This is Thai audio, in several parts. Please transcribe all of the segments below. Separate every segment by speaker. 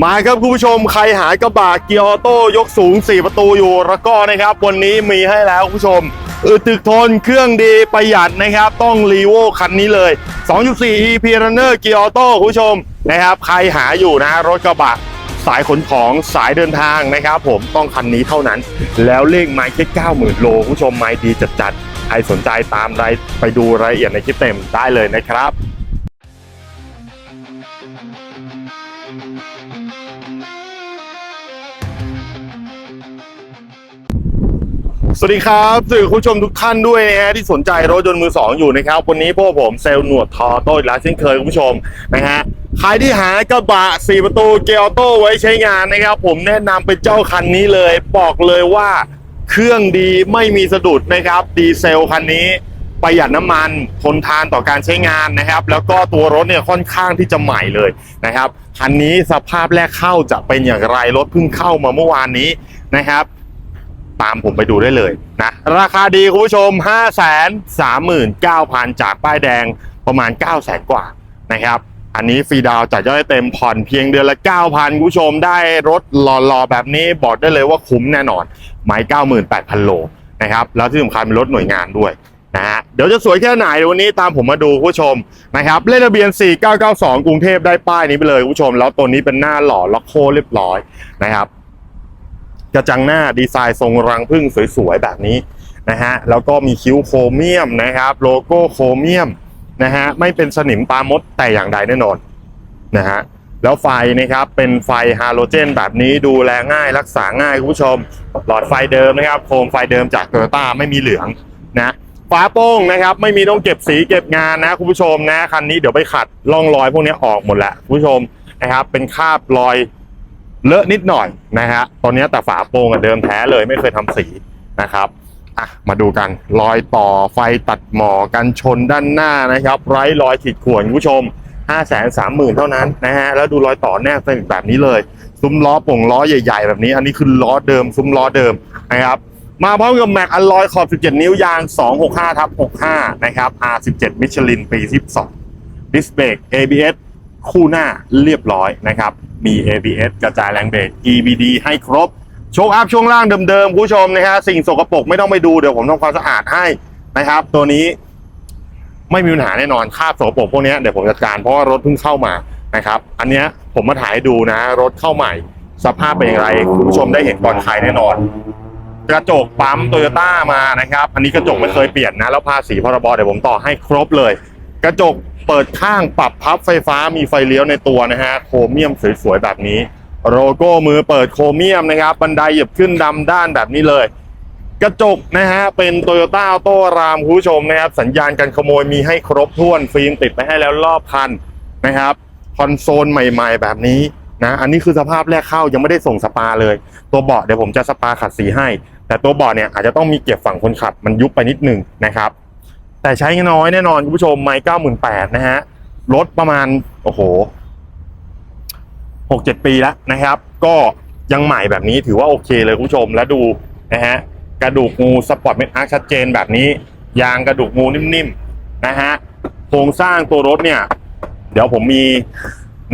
Speaker 1: มาครับคุณผู้ชมใครหากระบะเกียร์ออโต้ยกสูง 4 ประตูอยู่แล้วก็นะครับ วันนี้มีให้แล้วคุณผู้ชมอึดตึกทนเครื่องดีประหยัดนะครับ ต้องรีโวคันนี้เลย 2.4 EP Runner เกียร์ออโต้คุณผู้ชมนะครับ ใครหาอยู่นะ รถกระบะสายขนของสายเดินทางนะครับ ผมต้องคันนี้เท่านั้น แล้วเลขไม้แค่90,000 โลคุณผู้ชมไม้ดีจัดๆใครสนใจตามรายไปดูรายละเอียดในคลิปเต็มได้เลยนะครับ สวัสดีครับสื่อคุณผู้ชมทุกท่านด้วยนะฮะที่สนใจรถยนต์มือสองอยู่นะครับ วันนี้พวกผมเซลล์หนวดทอโต้อีกแล้วเช่นเคยคุณผู้ชมนะฮะใครที่หากระบะ4ประตูเกียร์ออโต้ไว้ใช้งานนะครับ ผมแนะนำเป็นเจ้าคันนี้เลย บอกเลยว่าเครื่องดีไม่มีสะดุดนะครับ ดีเซลคันนี้ ประหยัดน้ำมันทนทานต่อการใช้งานนะครับ แล้วก็ตัวรถเนี่ยค่อนข้างที่จะใหม่เลยนะครับคันนี้สภาพแรกเข้าจะเป็นอย่างไรรถเพิ่งเข้ามาเมื่อวานนี้นะครับ ตามผมไปดูได้เลยนะ ราคาดีคุณผู้ชม 5 3 9 0 0 0 จากป้ายแดงประมาณ 9 0 0 0 0กว่านะครับ อันนี้ฟรีดาวจัดยอดเต็มผ่อนเพียงเดือนละ 9,000คุณผู้ชมได้รถหล่อๆแบบนี้บอกได้เลยว่าคุ้มแน่นอนไม้98,000 โลนะครับ แล้วที่สำคัญเป็นรถหน่วยงานด้วยนะฮะเดี๋ยวจะสวยแค่ไหนวันนี้ตามผมมาดูผู้ชมนะครับเลขทะเบียน 4992 กรุงเทพได้ป้ายนี้ไปเลยคุณผู้ชม แล้วตัวนี้เป็นหน้าหล่อล็อกโคเรียบร้อยนะครับ กระจังหน้าดีไซน์ทรงรังพึ่งสวยๆแบบนี้นะฮะแล้วก็มีคิ้วโครเมียมนะครับโลโก้โครเมียมนะฮะไม่เป็นสนิมตามดแต่อย่างใดแน่นอนนะฮะแล้วไฟนะครับเป็นไฟฮาโลเจน แบบนี้ดูแลง่ายรักษาง่ายคุณผู้ชม หลอดไฟเดิมนะครับโคมไฟเดิมจากโตโยต้าไม่มีเหลืองนะฝาโป้งนะครับไม่มีต้องเก็บสีเก็บงานนะคุณผู้ชมนะคันนี้เดี๋ยวไปขัดร่องรอยพวกนี้ออกหมดแหละคุณผู้ชมนะครับเป็นคราบรอย เลอะนิดหน่อยนะฮะตอนนี้แต่ฝาโปร่งเดิมแท้เลยไม่เคยทำสีนะครับอะมาดูกันรอยต่อไฟตัดหมอกันชนด้านหน้านะครับ ไร้รอยขีดข่วนคุณผู้ชม 5 3 0 0 0 0 เท่านั้นนะฮะแล้วดูรอยต่อแนบสนิทแบบนี้เลย ซุ้มล้อโป่งล้อใหญ่ ๆ แบบนี้ อันนี้คือล้อเดิม ซุ้มล้อเดิมนะครับมาพร้อมกับแม็กอลลอยขอบ 17 นิ้วยาง 265ทับ65 นะครับ R17 มิชลินปี 12ดิสเบรก ABS คู่หน้าเรียบร้อยนะครับ มี ABS กระจายแรงเบรก EBD ให้ครบ โชคอัพช่วงล่างเดิมๆคุณผู้ชมนะฮะสิ่งสกปรกไม่ต้องไปดูเดี๋ยวผมทำความสะอาดให้นะครับ ตัวนี้ไม่มีปัญหาแน่นอนคราบสกปรกพวกนี้เดี๋ยวผมจัดการเพราะว่ารถเพิ่งเข้ามานะครับ อันนี้ผมมาถ่ายดูนะ รถเข้าใหม่ สภาพเป็นอย่างไรคุณผู้ชมได้เห็นก่อนขายแน่นอน กระจกปั๊มโตโยต้ามานะครับ อันนี้กระจกไม่เคยเปลี่ยนนะ แล้วภาษีพรบเดี๋ยวผมต่อให้ครบเลย กระจกเปิดข้างปรับพับไฟฟ้ามีไฟเลี้ยวในตัวนะฮะโครเมียมสวยๆแบบนี้ โลโก้มือเปิดโครเมียมนะครับ บันไดเหยียบขึ้นดำด้านแบบนี้เลย กระจกนะฮะเป็นโตโยต้าโต้รามคุณผู้ชมนะครับ สัญญาณการขโมยมีให้ครบถ้วนฟิล์มติดไปให้แล้วรอบคันนะครับคอนโซลใหม่ ๆ แบบนี้นะอันนี้คือสภาพแรกเข้ายังไม่ได้ส่งสปาเลย ตัวเบาะเดี๋ยวผมจะสปาขัดสีให้ แต่ตัวเบาะเนี่ยอาจจะต้องมีเก็บฝั่งคนขับมันยุบไปนิดนึงนะครับ แต่ใช้น้อยแน่นอนคุณผู้ชมไมค์เก้าหมื่นแปดนะฮะรถประมาณ โอ้โหหกเจ็ดปีแล้วนะครับ ก็ยังใหม่แบบนี้ถือว่าโอเคเลยคุณผู้ชมแล้วดูนะฮะกระดูกงูสปอร์ตเมทอาร์ชัดเจนแบบนี้ ยางกระดูกงูนิ่มๆนะฮะโครงสร้างตัวรถเนี่ย เดี๋ยวผมมี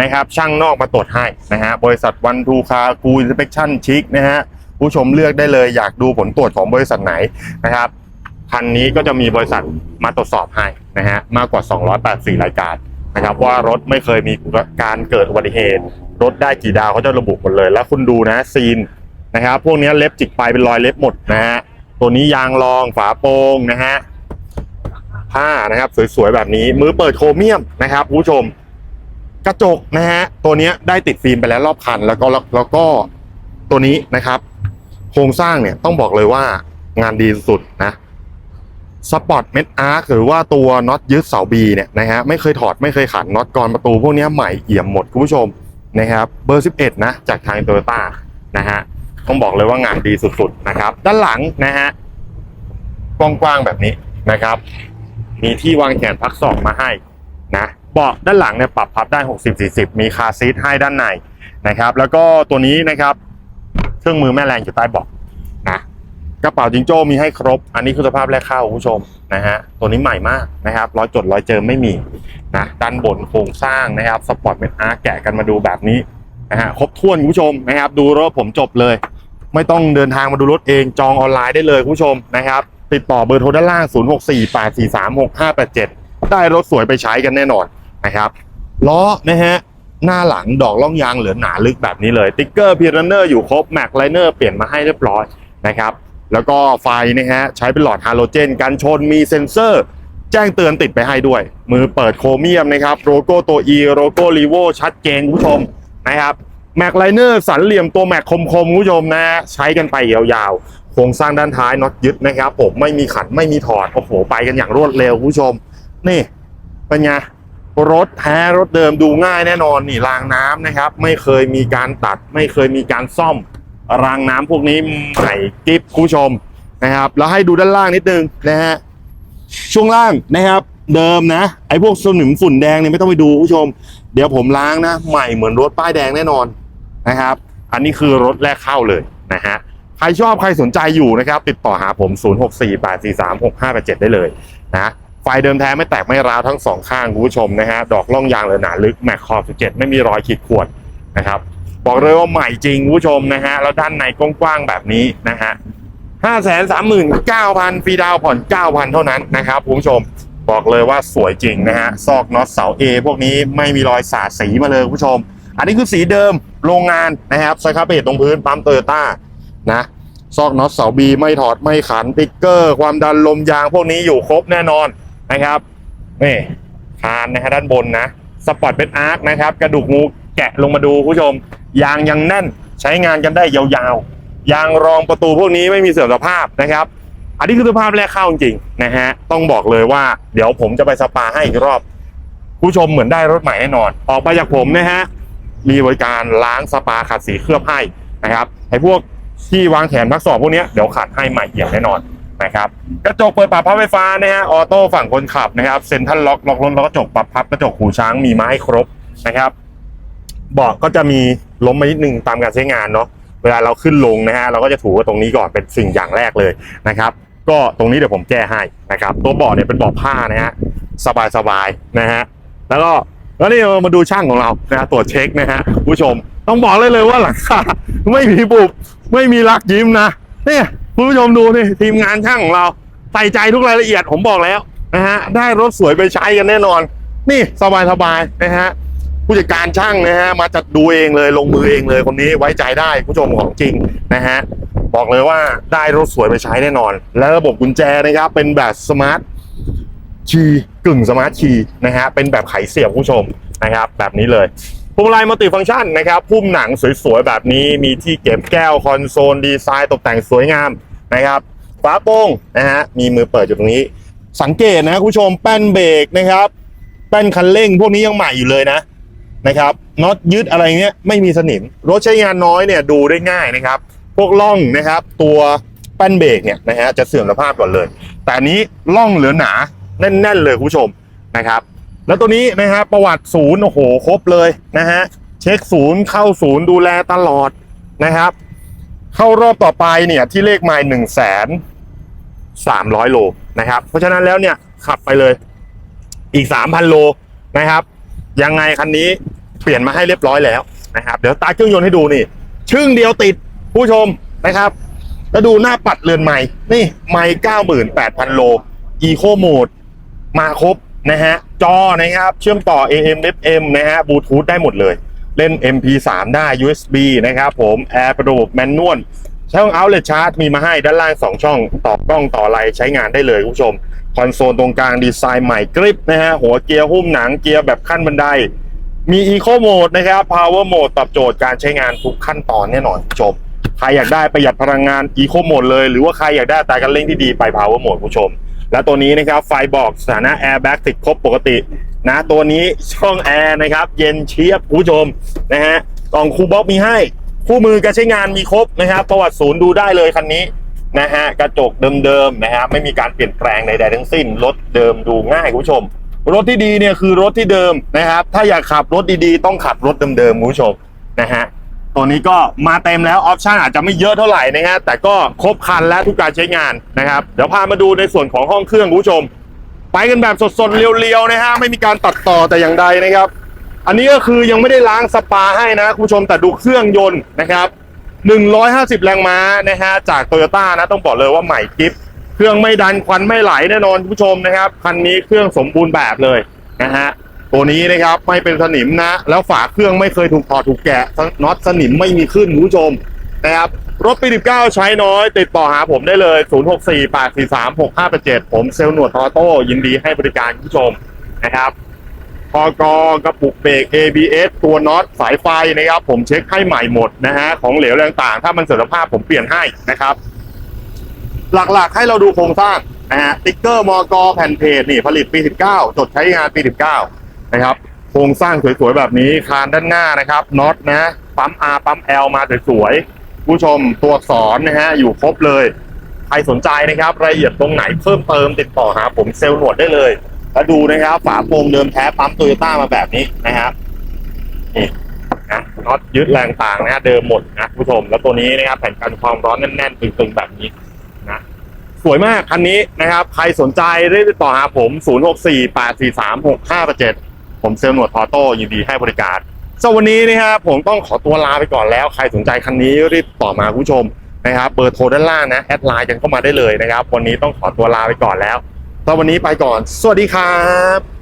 Speaker 1: นะครับช่างนอกมาตรวจให้นะฮะบริษัทวันทูคากูอินสเปคชั่นชิคนะฮะผู้ชมเลือกได้เลยอยากดูผลตรวจของบริษัทไหนนะครับ คันนี้ก็จะมีบริษัทมาตรวจสอบให้นะฮะมากกว่า 284 รายการนะครับว่ารถไม่เคยมีการเกิดอุบัติเหตุ รถได้กี่ดาวเขาจะระบุหมดเลย แล้วคุณดูนะซีนนะครับพวกนี้เล็บจิกไปเป็นรอยเล็บหมดนะฮะตัวนี้ยางรองฝาโปร่งนะฮะผ้านะครับสวยๆแบบนี้มือเปิดโครเมียมนะครับผู้ชม กระจกนะฮะตัวนี้ได้ติดฟิล์มไปแล้วรอบคัน แล้วก็แล้วก็ตัวนี้นะครับ โครงสร้างเนี่ยต้องบอกเลยว่างานดีสุดนะ สปอร์ตเม็ดอาร์คหรือว่าตัวน็อตยึดเสาบีเนี่ยนะฮะไม่เคยถอดไม่เคยขันน็อตกรประตูพวกนี้ใหม่เอี่ยมหมดคุณผู้ชมนะครับเบอร์ 11 นะจากทางโตโยต้านะฮะต้องบอกเลยว่างานดีสุดๆนะครับ ด้านหลังนะฮะกว้างๆแบบนี้นะครับ มีที่วางแขนพักศอกมาให้นะเบาะด้านหลังเนี่ยปรับพับได้ 60-40 มีคาซีทให้ด้านในนะครับ แล้วก็ตัวนี้นะครับ เครื่องมือแม่แรงอยู่ใต้เบาะ กระเป๋าจิงโจ้มีให้ครบ อันนี้คือสภาพแรกเข้าคุณผู้ชมนะฮะตัวนี้ใหม่มากนะครับร้อยจดร้อยเจิมไม่มีนะด้านบนโครงสร้างนะครับสปอร์ตเมทอาร์แกะกันมาดูแบบนี้นะฮะครบถ้วนคุณผู้ชมนะครับดูรถผมจบเลย ไม่ต้องเดินทางมาดูรถเองจองออนไลน์ได้เลยคุณผู้ชมนะครับติดต่อเบอร์โทรด้านล่าง 0648436587 ได้รถสวยไปใช้กันแน่นอนนะครับล้อนะฮะหน้าหลังดอกล่องยางเหลือหนาลึกแบบนี้เลยติ๊กเกอร์พีรันเนอร์อยู่ครบแม็กไลเนอร์เปลี่ยนมาให้เรียบร้อยนะครับ แล้วก็ไฟนะฮะใช้เป็นหลอดฮาโลเจนกันชนมีเซ็นเซอร์ แจ้งเตือนติดไปให้ด้วย มือเปิดโครเมียมนะครับโลโก้ตัว E โลโก้รีโวชัดเจนคุณผู้ชมนะครับแม็กไลเนอร์สันเหลี่ยมตัวแม็กคมๆคุณผู้ชมนะใช้กันไปยาวๆโครงสร้างด้านท้ายน็อตยึดนะครับผมไม่มีขันไม่มีถอดโอ้โหไปกันอย่างรวดเร็วคุณผู้ชม นี่เป็นไงรถแท้รถเดิมดูง่ายแน่นอนนี่รางน้ำนะครับ ไม่เคยมีการตัด ไม่เคยมีการซ่อม รางน้ำพวกนี้ใหม่กิฟคุณผู้ชมนะครับ แล้วให้ดูด้านล่างนิดนึงนะฮะช่วงล่างนะครับ เดิมนะ ไอ้พวกสนิมฝุ่นแดงเนี่ยไม่ต้องไปดูคุณผู้ชม เดี๋ยวผมล้างนะ ใหม่เหมือนรถป้ายแดงแน่นอนนะครับ อันนี้คือรถแรกเข้าเลยนะฮะใครชอบใครสนใจอยู่นะครับ ติดต่อหาผม 0648436587 ได้เลยนะไฟเดิมแท้ไม่แตกไม่ร้าวทั้งสองข้างคุณผู้ชมนะฮะดอกล่องยางเลยหนาลึกแม็กคอร์17 ไม่มีรอยขีดข่วนนะครับ บอกเลยว่าใหม่จริงผู้ชมนะฮะแล้วด้านในกว้างๆแบบนี้นะฮะห้าแสนสามหมื่นเก้าพันฟรีดาวผ่อนเก้าพันเท่านั้นนะครับคุณผู้ชมบอกเลยว่าสวยจริงนะฮะซอกน็อตเสา A พวกนี้ไม่มีรอยสาดสีมาเลยคุณผู้ชม อันนี้คือสีเดิมโรงงานนะครับสครับเบตตรงพื้นปั๊มโตโยต้านะซอกน็อตเสา B ไม่ถอดไม่ขันติ๊กเกอร์ ความดันลมยางพวกนี้อยู่ครบแน่นอนนะครับนี่คานนะฮะด้านบนนะสปอร์ตเป็นอาร์คนะครับ กระดูกงูแกะลงมาดูผู้ชม ยางยังแน่น ใช้งานกันได้ยาวๆ ยางรองประตูพวกนี้ไม่มีเสื่อมสภาพนะครับ อันนี้คือสภาพแรกเข้าจริงๆนะฮะ ต้องบอกเลยว่าเดี๋ยวผมจะไปสปาให้อีกรอบ ผู้ชมเหมือนได้รถใหม่แน่นอน ออกไปจากผมนะฮะ มีบริการล้างสปาขัดสีเคลือบให้นะครับ ไอ้พวกที่วางแขนพักสอบพวกนี้เดี๋ยวขัดให้ใหม่เอี่ยมแน่นอนนะครับกระจกเปิดปรับพับไฟฟ้านะฮะออโต้ฝั่งคนขับนะครับเซ็นทรัลล็อกล็อกรถล็อกกระจกปรับพับกระจกหูช้างมีมาให้ครบนะครับเบาะก็จะมี ล้มมานิดนึงตามการใช้งานเนาะเวลาเราขึ้นลงนะฮะเราก็จะถูกับตรงนี้ก่อนเป็นสิ่งอย่างแรกเลยนะครับ ก็ตรงนี้เดี๋ยวผมแก้ให้นะครับ ตัวเบาะเนี่ยเป็นเบาะผ้านะฮะสบายๆนะฮะแล้วก็แล้วนี่มาดูช่างของเรานะฮะตรวจเช็คนะฮะผู้ชมต้องบอกเลยเลยว่าหลังคาไม่มีบุบไม่มีรักยิ้มนะเนี่ยคุณผู้ชมดูนี่ทีมงานช่างของเราใส่ใจทุกรายละเอียดผมบอกแล้วนะฮะได้รถสวยไปใช้กันแน่นอน นี่สบายๆนะฮะ ผู้จัดการช่างนะฮะมาจัดดูเองเลยลงมือเองเลยคนนี้ไว้ใจได้ผู้ชมของจริงนะฮะบอกเลยว่าได้รถสวยไปใช้แน่นอน แล้วระบบกุญแจนะครับเป็นแบบสมาร์ทคีกึ่งสมาร์ทคีนะฮะเป็นแบบไขเสียบผู้ชมนะครับ แบบนี้เลยพวงมาลัยมัลติฟังก์ชันนะครับพุ่มหนังสวยๆแบบนี้มีที่เก็บแก้วคอนโซลดีไซน์ตกแต่งสวยงามนะครับฝาโปร่งนะฮะมีมือเปิดอยู่ตรงนี้ สังเกตนะคุณผู้ชมแป้นเบรกนะครับแป้นคันเร่ง พวกนี้ยังใหม่อยู่เลยนะ นะครับน็อตยึดอะไรเงี้ยไม่มีสนิม รถใช้งานน้อยเนี่ยดูได้ง่ายนะครับ พวกล่องนะครับ ตัวแป้นเบรกเนี่ยนะฮะจะเสื่อมสภาพก่อนเลย แต่อันนี้ล่องเหลือหนาแน่น ๆ เลยคุณผู้ชมนะครับ แล้วตัวนี้นะฮะประวัติศูนย์โอ้โหครบเลยนะฮะเช็คศูนย์เข้าศูนย์ดูแลตลอดนะครับ เข้ารอบต่อไปเนี่ยที่เลขไมล์หนึ่งแสนสามร้อยโลนะครับ เพราะฉะนั้นแล้วเนี่ยขับไปเลยอีกสามพันโลนะครับ ยังไงคันนี้เปลี่ยนมาให้เรียบร้อยแล้วนะครับ เดี๋ยวตาเครื่องยนต์ให้ดูนี่ ชึ่งเดียวติดผู้ชมนะครับ แล้วดูหน้าปัดเรือนใหม่ นี่ไม่เก้าหมื่นแปดพันโลอีโคโหมดมาครบนะฮะ จอนะครับ เชื่อมต่อ AM FM นะฮะบลูทูธได้หมดเลย เล่น MP3 ได้ USB นะครับผมแอร์ประบบแมนนวลช่อง outlet charge มีมาให้ด้านล่าง 2 ช่องต่อกล้องต่ออะไรใช้งานได้เลยคุณผู้ชม คอนโซลตรงกลางดีไซน์ใหม่กริปนะฮะหัวเกียร์หุ้มหนังเกียร์แบบขั้นบันได มี Eco Mode นะครับ Power Mode ตอบโจทย์การใช้งานทุกขั้นตอนแน่นอนคุณผู้ชมใครอยากได้ประหยัดพลังงาน Eco Mode เลย หรือว่าใครอยากได้ตราการเร่งที่ดีไป Power Mode คุณผู้ชม และตัวนี้นะครับไฟบอกสถานะ Airbag ติดครบปกตินะตัวนี้ช่องแอร์นะครับเย็นเชียบคุณผู้ชมนะฮะกล่องคูบ็อกมีให้ คู่มือการใช้งานมีครบนะครับ ประวัติศูนย์ดูได้เลยคันนี้ นะฮะกระจกเดิมๆนะฮะไม่มีการเปลี่ยนแปลงใดๆทั้งสิ้น รถเดิมดูง่ายคุณผู้ชม รถที่ดีเนี่ยคือรถที่เดิมนะครับ ถ้าอยากขับรถดีๆ ต้องขับรถเดิมๆคุณผู้ชมนะฮะตัวนี้ก็มาเต็มแล้วออปชันอาจจะไม่เยอะเท่าไหร่นะฮะแต่ก็ครบครันและทุกการใช้งานนะครับเดี๋ยวพามาดูในส่วนของห้องเครื่องคุณผู้ชม ไปกันแบบสดๆเรียวๆนะฮะไม่มีการตัดต่อแต่อย่างใดนะครับ อันนี้ก็คือยังไม่ได้ล้างสปาให้นะคุณผู้ชมแต่ดูเครื่องยนต์นะครับ 150 แรงม้านะฮะจากโตโยต้านะต้องบอกเลยว่าใหม่กิฟเครื่องไม่ดันควันไม่ไหลแน่นอนคุณผู้ชมนะครับคันนี้เครื่องสมบูรณ์แบบเลยนะฮะตัวนี้นะครับไม่เป็นสนิมนะ แล้วฝาเครื่องไม่เคยถูกถอดถูกแกะน็อตสนิมไม่มีขึ้นคุณผู้ชมนะครับรถปี 19 ใช้น้อย ติดต่อหาผมได้เลย 064 843 6587 ผมเซลล์หนวดทอโต้ยินดีให้บริการคุณผู้ชมนะครับ พอกกระปุกเบรก ABS ตัวน็อตสายไฟนะครับ ผมเช็คให้ใหม่หมดนะฮะของเหลวแรงต่างๆ ถ้ามันเสื่อมสภาพผมเปลี่ยนให้นะครับ หลักๆให้เราดูโครงสร้างนะฮะติ๊กเกอร์มอกแผ่นเพจนี่ผลิตปี 19 จดใช้งานปี 19 นะครับ โครงสร้างสวยๆแบบนี้คานด้านหน้านะครับน็อตนะปั๊ม R ปั๊ม L มาสวยๆผู้ชมตัวอักษรนะฮะอยู่ครบเลย ใครสนใจนะครับรายละเอียดตรงไหนเพิ่มเติมติดต่อหาผมเซลล์หนวดได้เลย แล้วดูนะครับ ฝาโปร่งเดิมแท้ปั๊มโตโยต้ามาแบบนี้นะครับนี่นะน็อตยึดแรงต่างนะเดิมหมดนะผู้ชม แล้วตัวนี้นะครับ แผ่นกันความร้อนแน่นๆตึงๆแบบนี้นะสวยมากคันนี้นะครับ ใครสนใจได้ติดต่อหาผม 0648436587 ผมเซลล์หนวดทอโต้ยินดีให้บริการสวันนี้นะครับผมต้องขอตัวลาไปก่อนแล้ว ใครสนใจคันนี้รีบต่อมาคุณผู้ชมนะครับเบอร์โทรด้านล่างนะแอดไลน์กันเข้ามาได้เลยนะครับ วันนี้ต้องขอตัวลาไปก่อนแล้ว ตอนวันนี้ไปก่อน สวัสดีครับ